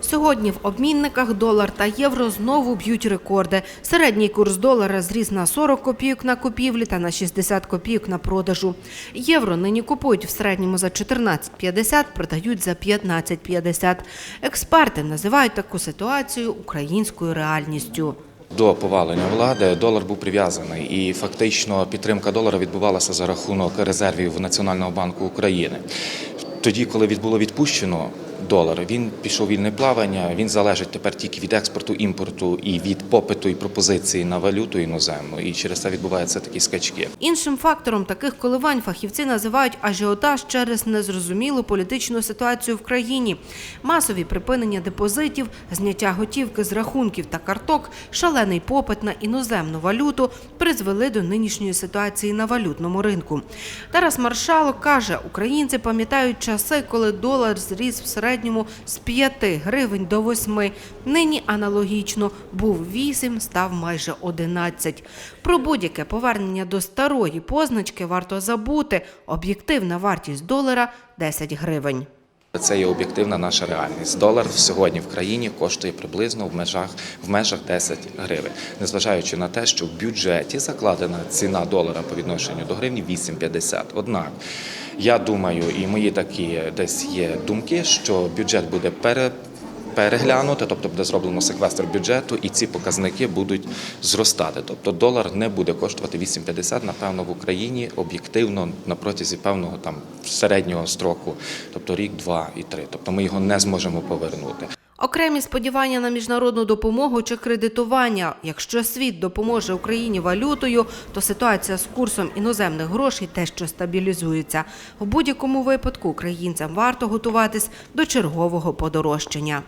Сьогодні в обмінниках долар та євро знову б'ють рекорди. Середній курс долара зріс на 40 копійок на купівлі та на 60 копійок на продажу. Євро нині купують в середньому за 14,50, продають за 15,50. Експерти називають таку ситуацію українською реальністю. До повалення влади долар був прив'язаний, і фактично підтримка долара відбувалася за рахунок резервів Національного банку України. Тоді, коли було відпущено долар, він пішов вільне плавання. Він залежить тепер тільки від експорту, імпорту і від попиту і пропозиції на валюту іноземну. І через це відбуваються такі скачки. Іншим фактором таких коливань фахівці називають ажіотаж через незрозумілу політичну ситуацію в країні. Масові припинення депозитів, зняття готівки з рахунків та карток, шалений попит на іноземну валюту призвели до нинішньої ситуації на валютному ринку. Тарас Маршалок каже, українці пам'ятають часи, коли долар зріс в середньому з 5 гривень до 8. Нині аналогічно був 8, став майже 11. Про будь-яке повернення до старої позначки варто забути. Об'єктивна вартість долара 10 гривень. Це є об'єктивна наша реальність. Долар сьогодні в країні коштує приблизно в межах в межах 10 гривень, незважаючи на те, що в бюджеті закладена ціна долара по відношенню до гривні 8,50. Однак я думаю, і мої такі десь є думки, що бюджет буде пере. Переглянути, тобто буде зроблено секвестр бюджету, і ці показники будуть зростати. Тобто долар не буде коштувати 8,50, напевно, в Україні об'єктивно на протязі певного там середнього строку, тобто рік, два і три. Тобто ми його не зможемо повернути. Окремі сподівання на міжнародну допомогу чи кредитування. Якщо світ допоможе Україні валютою, то ситуація з курсом іноземних грошей дещо стабілізується. В будь-якому випадку українцям варто готуватись до чергового подорожчання.